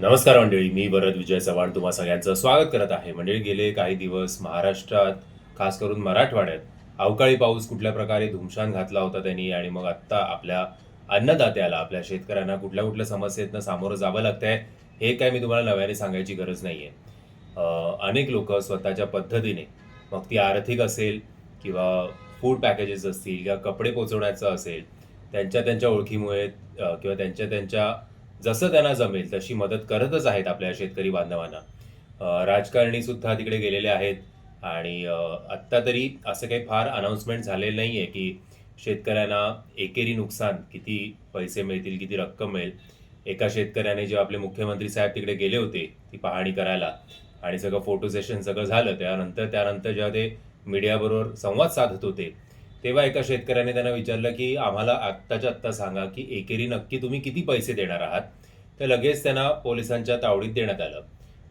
नमस्कार मंडळी मी भरत विजय चव्हाण तुम्हा सगळ्यांचं स्वागत करत आहे. मंडळी गेले काही दिवस महाराष्ट्रात खास करून मराठवाड्यात अवकाळी पाऊस कुठल्या प्रकारे धुमशान घातला होता त्यांनी आणि मग आत्ता आपल्या अन्नदात्याला आपल्या शेतकऱ्यांना कुठल्या कुठल्या समस्येतनं सामोरं जावं लागतंय हे काय मी तुम्हाला नव्याने सांगायची गरज नाही आहे अनेक लोक स्वतःच्या पद्धतीने मग ती आर्थिक असेल किंवा फूड पॅकेजेस असतील किंवा कपडे पोचवण्याचं असेल त्यांच्या त्यांच्या ओळखीमुळे किंवा त्यांच्या त्यांच्या जसं त्यांना जमेल तशी मदत करतच आहेत आपल्या शेतकरी बांधवांना. राजकारणी सुद्धा तिकडे गेलेले आहेत आणि आत्ता तरी असं काही फार अनाऊन्समेंट झालेलं नाही आहे की शेतकऱ्यांना एकेरी नुकसान किती पैसे मिळतील किती रक्कम मिळेल. एका शेतकऱ्याने जेव्हा आपले मुख्यमंत्री साहेब तिकडे गेले होते ती पाहणी करायला आणि सगळं फोटो सेशन सगळं झालं त्यानंतर त्यानंतर जेव्हा ते मीडियाबरोबर संवाद साधत होते तेव्हा एका शेतकऱ्याने त्यांना विचारलं की आम्हाला आत्ताच्या आत्ता सांगा की एकेरी नक्की तुम्ही किती पैसे देणार आहात? तर लगेच त्यांना पोलिसांच्या तावडीत देण्यात आलं.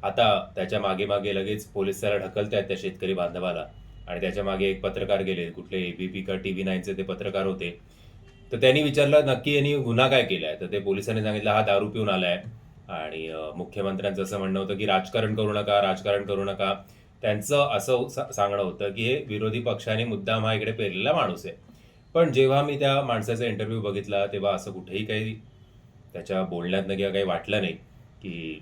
आता त्याच्यामागे मागे लगेच पोलीस त्याला ढकलतायत त्या शेतकरी बांधवाला. आणि त्याच्यामागे एक पत्रकार गेले कुठले एबीपी का टी व्ही नाईनचे ते पत्रकार होते. तर त्यांनी विचारलं नक्की यांनी गुन्हा काय केलाय? तर ते पोलिसांनी सांगितलं हा दारू पिऊन आलाय. आणि मुख्यमंत्र्यांचं असं म्हणणं होतं की राजकारण करू नका राजकारण करू नका. त्यांचं असं सांगणं होतं की हे विरोधी पक्षाने मुद्दाम हा इकडे पेरलेला माणूस आहे. पण जेव्हा मी त्या माणसाचा इंटरव्ह्यू बघितला तेव्हा असं कुठेही काही त्याच्या बोलण्यातनं किंवा काही वाटलं नाही की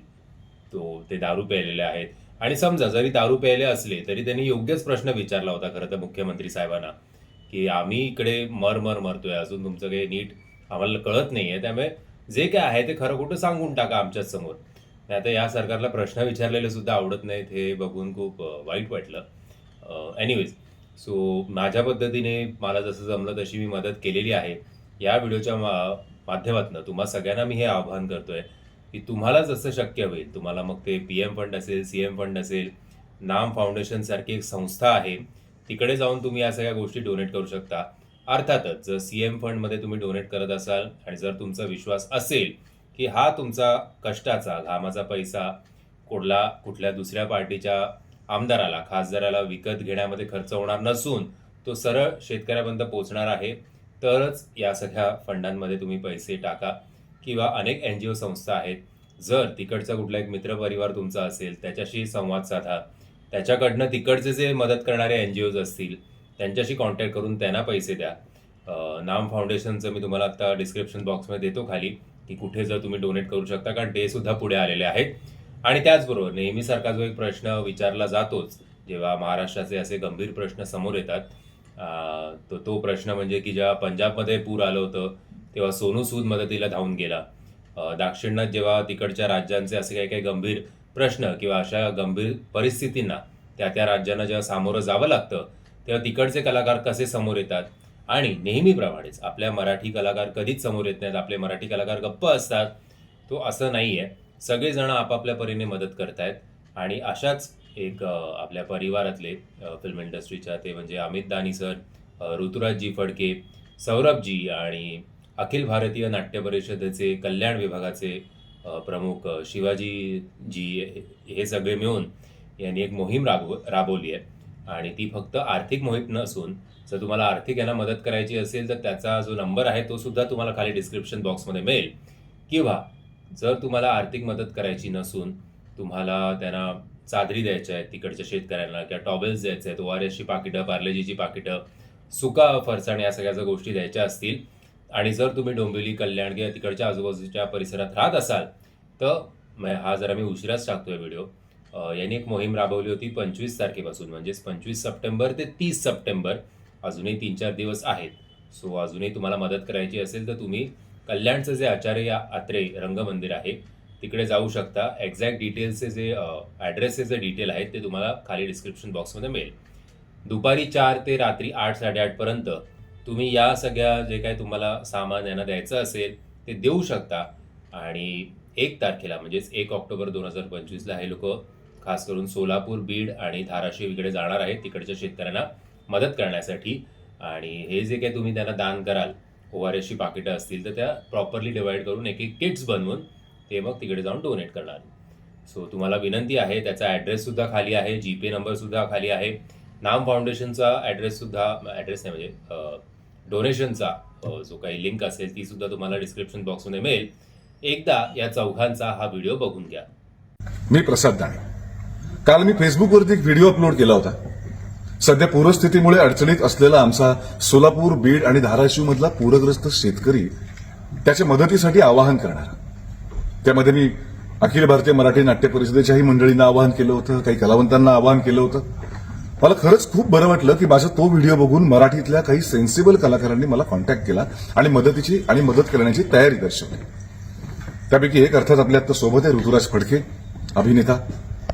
तो ते दारू प्यायलेले आहेत. आणि समजा जरी दारू प्यायले असले तरी त्यांनी योग्यच प्रश्न विचारला होता खरं तर मुख्यमंत्री साहेबांना की आम्ही इकडे मर मर मरतोय अजून तुमचं काही नीट आम्हाला कळत नाही आहे त्यामुळे जे काय आहे ते खरं कुठं सांगून टाका आमच्याच समोर नाही आता या सरकारला प्रश्न विचारलेले सुद्धा आवडत नाहीत हे बघून खूप वाईट वाटलं. एनिवेज सो माझ्या पद्धतीने मला जसं जमलं तशी मी मदत केलेली आहे. या व्हिडिओच्या मा माध्यमातून तुम्हा सगळ्यांना मी हे आवाहन करतोय की तुम्हाला जसं शक्य होईल तुम्हाला मग ते पी एम फंड असेल सी एम फंड असेल नाम फाउंडेशनसारखी एक संस्था आहे तिकडे जाऊन तुम्ही या सगळ्या गोष्टी डोनेट करू शकता. अर्थातच जर सी एम फंडमध्ये तुम्ही डोनेट करत असाल आणि जर तुमचा विश्वास असेल की हा तुमचा कष्टाचा घामाचा पैसा कुठला कुठल्या दुसऱ्या पार्टीच्या आमदाराला खासदाराला विकत घेण्यामध्ये खर्च होणार नसून तो सरळ शेतकऱ्यापर्यंत पोहोचणार आहे तरच या सगळ्या फंडांमध्ये तुम्ही पैसे टाका. किंवा अनेक एन जी ओ संस्था आहेत जर तिकडचा कुठला एक मित्रपरिवार तुमचा असेल त्याच्याशी संवाद साधा. त्याच्याकडनं तिकडचे जे मदत करणारे एन जी ओज असतील त्यांच्याशी कॉन्टॅक्ट करून त्यांना पैसे द्या. नाम फाउंडेशनचं मी तुम्हाला आत्ता डिस्क्रिप्शन बॉक्समध्ये देतो खाली. की कुठे जर तुम्ही डोनेट करू शकता कारण ते सुद्धा पुढे आलेले आहेत. आणि त्याचबरोबर नेहमीसारखा जो एक प्रश्न विचारला जातोच जेव्हा महाराष्ट्राचे असे गंभीर प्रश्न समोर येतात तो तो प्रश्न म्हणजे की जेव्हा पंजाबमध्ये पूर आलं होतं तेव्हा सोनू सूद मदतीला धावून गेला. दाक्षिणात जेव्हा तिकडच्या राज्यांचे असे काही काही गंभीर प्रश्न किंवा अशा गंभीर परिस्थितींना त्या त्या राज्यांना जेव्हा सामोरं जावं लागतं तेव्हा तिकडचे कलाकार कसे समोर येतात? आणि नेहमीप्रमाणेच आपल्या मराठी कलाकार कधीच समोर येत नाहीत. आपले मराठी कलाकार गप्प असतात. तो असं नाही आहे सगळेजण आपापल्या परीने मदत करतायत. आणि अशाच एक आपल्या परिवारातले फिल्म इंडस्ट्रीच्या ते म्हणजे अमित दानी सर ऋतुराजजी फडके सौरभजी आणि अखिल भारतीय नाट्य परिषदेचे कल्याण विभागाचे प्रमुख शिवाजीजी हे- हे सगळे मिळून यांनी एक मोहीम राबव राबवली आहे. आणि ती फक्त आर्थिक मोहीम नसून जर तुम्हाला आर्थिक यांना मदत करायची असेल तर त्याचा जो नंबर आहे तो सुद्धा तुम्हाला खाली डिस्क्रिप्शन बॉक्समध्ये मिळेल. किंवा जर तुम्हाला आर्थिक मदत करायची नसून तुम्हाला त्यांना चादरी द्यायच्या आहेत तिकडच्या शेतकऱ्यांना किंवा टॉवेल्स द्यायचे आहेत ओ आर एसची पाकिटं पार्लेजीची पाकिटं सुका फरसाण या सगळ्या जर गोष्टी द्यायच्या असतील आणि जर तुम्ही डोंबिवली कल्याण किंवा तिकडच्या आजूबाजूच्या परिसरात राहत असाल तर हा जरा मी उशिराच टाकतोय व्हिडिओ. यांनी एक मोहीम राबवली होती पंचवीस तारखेपासून म्हणजेच पंचवीस सप्टेंबर ते तीस सप्टेंबर अजूनही तीन चार दिवस आहेत. सो अजूनही तुम्हाला मदत करायची असेल तर तुम्ही कल्याणचं जे आचार्य आत्रे रंगमंदिर आहे तिकडे जाऊ शकता. एक्झॅक्ट डिटेल्सचे जे ॲड्रेसचे जे डिटेल आहेत ते तुम्हाला खाली डिस्क्रिप्शन बॉक्समध्ये मिळेल. दुपारी चार ते रात्री आठ साडेआठपर्यंत तुम्ही या सगळ्या जे काय तुम्हाला सामान यांना द्यायचं असेल ते देऊ शकता. आणि एक तारखेला म्हणजेच एक ऑक्टोबर दोन हजार पंचवीसला हे लोक खास करून सोलापूर बीड आणि धाराशिव इकडे जाणार आहेत तिकडच्या शेतकऱ्यांना मदत करण्यासाठी. आणि हे जे काही तुम्ही त्यांना दान कराल ओ आर एसची पाकिटं असतील तर त्या प्रॉपरली डिवाईड करून एक एक किट्स बनवून ते मग तिकडे जाऊन डोनेट करणार. सो तुम्हाला विनंती आहे त्याचा ॲड्रेससुद्धा खाली आहे जी पे नंबर सुद्धा खाली आहे. नाम फाउंडेशनचा ॲड्रेससुद्धा ॲड्रेस नाही म्हणजे डोनेशनचा जो काही लिंक असेल ती सुद्धा तुम्हाला डिस्क्रिप्शन बॉक्समध्ये मिळेल. एकदा या चौघांचा हा व्हिडिओ बघून घ्या. मी प्रसाद दाणे. काल मी फेसबुकवरती एक व्हिडिओ अपलोड केला होता. सध्या पूरस्थितीमुळे अडचणीत असलेला आमचा सोलापूर बीड आणि धाराशिव मधला पूरग्रस्त शेतकरी त्याच्या मदतीसाठी आवाहन करणार. त्यामध्ये मी अखिल भारतीय मराठी नाट्य परिषदेच्याही मंडळींना आवाहन केलं होतं काही कलावंतांना आवाहन केलं होतं. मला खरंच खूप बरं वाटलं की माझा तो व्हिडिओ बघून मराठीतल्या काही सेन्सिबल कलाकारांनी मला कॉन्टॅक्ट केला आणि मदतीची आणि मदत करण्याची तयारी दर्शवली. त्यापैकी एक अर्थात आपल्या आता सोबत आहे ऋतुराज फडके अभिनेता.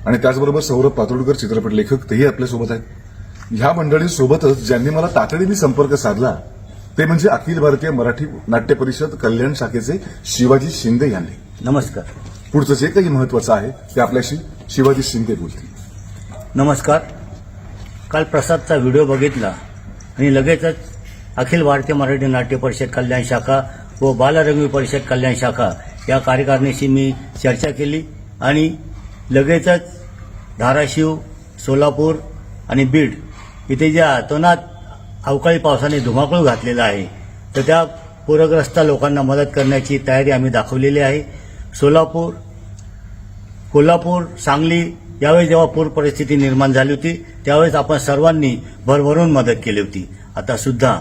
आणि त्याचबरोबर सौरभ पातोडकर चित्रपट लेखक तेही आपल्यासोबत आहेत. ह्या मंडळींसोबतच ज्यांनी मला तातडीने संपर्क साधला ते म्हणजे अखिल भारतीय मराठी नाट्य परिषद कल्याण शाखेचे शिवाजी शिंदे यांनी. नमस्कार. पुढचं जे काही महत्वाचं आहे ते आपल्याशी शिवाजी शिंदे बोलतील. नमस्कार. काल प्रसादचा व्हिडिओ बघितला आणि लगेचच अखिल भारतीय मराठी नाट्य परिषद कल्याण शाखा व बालरंगवी परिषद कल्याण शाखा या कार्यकारिणीशी मी चर्चा केली आणि लगेचच धाराशिव सोलापूर आणि बीड इथे ज्या अतोनात अवकाळी पावसाने धुमाकूळ घातलेला आहे तर त्या पूरग्रस्त लोकांना मदत करण्याची तयारी आम्ही दाखवलेली आहे. सोलापूर कोल्हापूर सांगली यावेळी जेव्हा पूर परिस्थिती निर्माण झाली होती त्यावेळेस आपण सर्वांनी भरभरून मदत केली होती. आता सुद्धा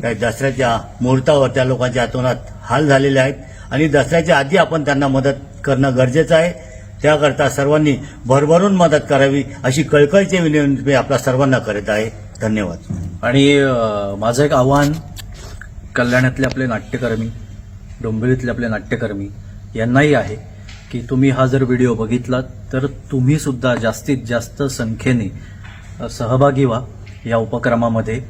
त्या दसऱ्याच्या मुहूर्तावर त्या लोकांच्या अतोनात हाल झालेले आहेत आणि दसऱ्याच्या आधी आपण त्यांना मदत करणं गरजेचं आहे. त्याकरता सर्वांनी भरभरून मदत करावी अशी कळकळीची विनंती मी आपल्या सर्वांना करत आहे. धन्यवाद. आणि माझं एक आव्हान कल्याणातले आपले नाट्यकर्मी डोंबिवलीतले आपले नाट्यकर्मी यांनाही आहे की तुम्ही हा जर व्हिडिओ बघितलात तर तुम्ही सुद्धा जास्तीत जास्त संख्येने सहभागी व्हा या उपक्रमामध्ये.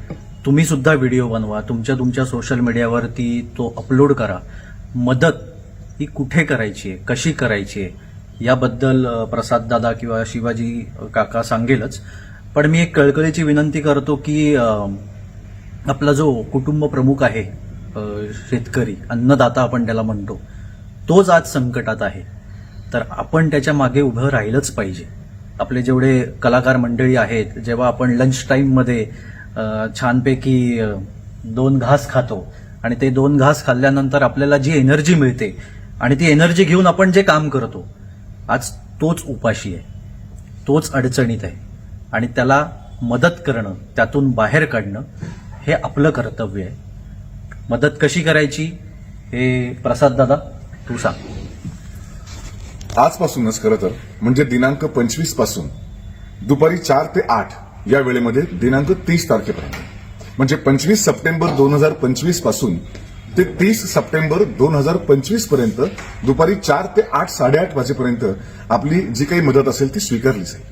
तुम्ही सुद्धा व्हिडिओ बनवा तुमच्या तुमच्या सोशल मीडियावरती तो अपलोड करा. मदत ही कुठे करायची आहे? कशी करायची आहे? याबद्दल प्रसाद प्रसाददादा किंवा शिवाजी काका सांगेलच. पण मी एक कळकळीची विनंती करतो की आपला जो कुटुंब प्रमुख आहे शेतकरी अन्नदाता आपण त्याला म्हणतो तोच आज संकटात आहे. तर आपण त्याच्यामागे उभं राहिलंच पाहिजे. आपले जेवढे कलाकार मंडळी आहेत जेव्हा आपण लंच टाईममध्ये छानपैकी दोन घास खातो आणि ते दोन घास खाल्ल्यानंतर आपल्याला जी एनर्जी मिळते आणि ती एनर्जी घेऊन आपण जे काम करतो आज तोच उपाशी आहे. तोच अडचणीत आहे. आणि त्याला मदत करणं त्यातून बाहेर काढणं हे आपलं कर्तव्य आहे. मदत कशी करायची हे प्रसाद दादा तू सांग. आजपासूनच खरं तर म्हणजे दिनांक पंचवीसपासून दुपारी चार ते आठ या वेळेमध्ये दिनांक तीस तारखेपर्यंत. म्हणजे पंचवीस सप्टेंबर दोन हजार पंचवीसपासून ते तीस सप्टेंबर दोन हजार पंचवीसपर्यंत दुपारी चार ते आठ साडेआठ वाजेपर्यंत आपली जी काही मदत असेल ती स्वीकारली जाईल.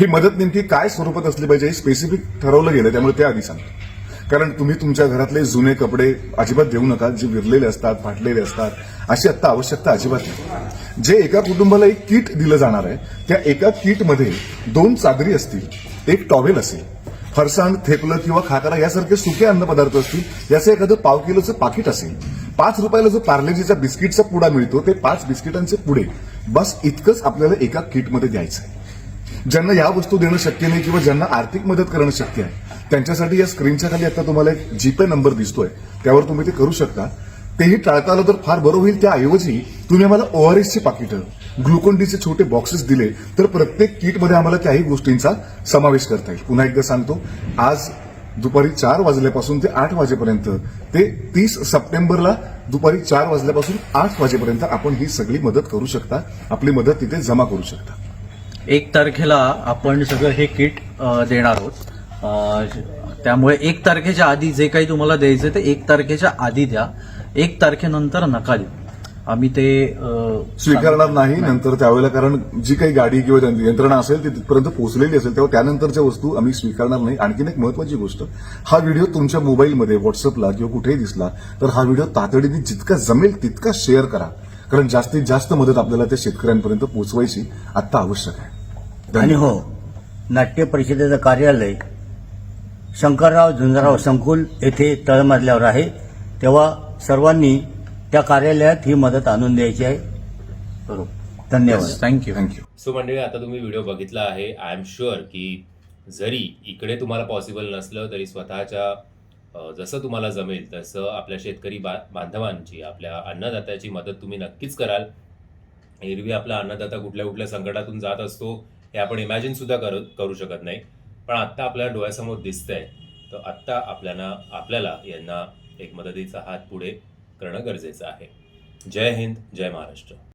ही मदत नेमकी काय स्वरूपात असली पाहिजे हे स्पेसिफिक ठरवलं गेलं त्यामुळे ते आधी सांगतो. कारण तुम्ही तुमच्या घरातले जुने कपडे अजिबात देऊ नका जे विरलेले असतात फाटलेले असतात अशी आत्ता आवश्यकता अजिबात नाही. जे एका कुटुंबाला एक किट दिलं जाणार आहे त्या एका किटमध्ये दोन चादरी असतील एक टॉवेल असेल फरसाण थेपलं किंवा खाकरा यासारखे सुके अन्नपदार्थ असतील याचं एखादं पाव किलोचं पाकिट असेल पाच रुपयाला जो पार्लेजीचा बिस्किटचा पुडा मिळतो ते पाच बिस्किटांचे पुडे. बस इतकंच आपल्याला एका किटमध्ये द्यायचं आहे ज्यांना या वस्तू देणं शक्य नाही किंवा ज्यांना आर्थिक मदत करणं शक्य आहे त्यांच्यासाठी या स्क्रीनच्या खाली आता तुम्हाला एक जीपे नंबर दिसतोय. त्यावर तुम्ही ते करू शकता. तेही टाळता आलं तर फार बरं होईल त्याऐवजी तुम्ही आम्हाला ओआरएसची पाकिटं ग्लुकोन डीचे छोटे बॉक्सेस दिले तर प्रत्येक किटमध्ये आम्हाला त्याही गोष्टींचा समावेश करता येईल. पुन्हा एकदा सांगतो आज दुपारी चार वाजल्यापासून ते आठ वाजेपर्यंत ते तीस सप्टेंबरला दुपारी चार वाजल्यापासून आठ वाजेपर्यंत आपण ही सगळी मदत करू शकता आपली मदत तिथे जमा करू शकता. एक तारखेला आपण सगळं हे किट देणार आहोत. त्यामुळे एक तारखेच्या आधी जे काही तुम्हाला द्यायचं ते एक तारखेच्या आधी द्या. एक तारखेनंतर नका देऊ आम्ही ते स्वीकारणार नाही नंतर त्यावेळेला कारण जी काही गाडी किंवा यंत्रणा असेल ती तिथपर्यंत पोहोचलेली असेल तेव्हा त्यानंतरच्या वस्तू आम्ही स्वीकारणार नाही. आणखीन एक महत्वाची गोष्ट हा व्हिडिओ तुमच्या मोबाईलमध्ये व्हॉट्सअपला किंवा कुठेही दिसला तर हा व्हिडिओ तातडीने जितका जमेल तितका शेअर करा. कारण जास्तीत जास्त मदत आपल्याला त्या शेतकऱ्यांपर्यंत पोहोचवायची आता आवश्यक आहे. आणि हो नाट्य परिषदेचं कार्यालय शंकरराव झुंजराव संकुल येथे तळमजल्यावर आहे. तेव्हा सर्वांनी त्या कार्यालयात ही मदत आणून द्यायची आहे. बरोबर. धन्यवाद. थँक्यू थँक्यू सो मंडळी आता तुम्ही व्हिडिओ बघितला आहे. आय एम शुअर की जरी इकडे तुम्हाला पॉसिबल नसलं तरी स्वतःच्या जसं तुम्हाला जमेल तसं आपल्या शेतकरी बा बांधवांची आपल्या अन्नदात्याची मदत तुम्ही नक्कीच कराल. एरवी आपला अन्नदाता कुठल्या कुठल्या संकटातून जात असतो हे आपण इमॅजिन सुद्धा करू करू शकत नाही. पण आत्ता आपल्या डोळ्यासमोर दिसतंय. तर आत्ता आपल्याला आपल्याला यांना एक मदतीचा हात पुढे करणं गरजेचं आहे. जय हिंद जय महाराष्ट्र.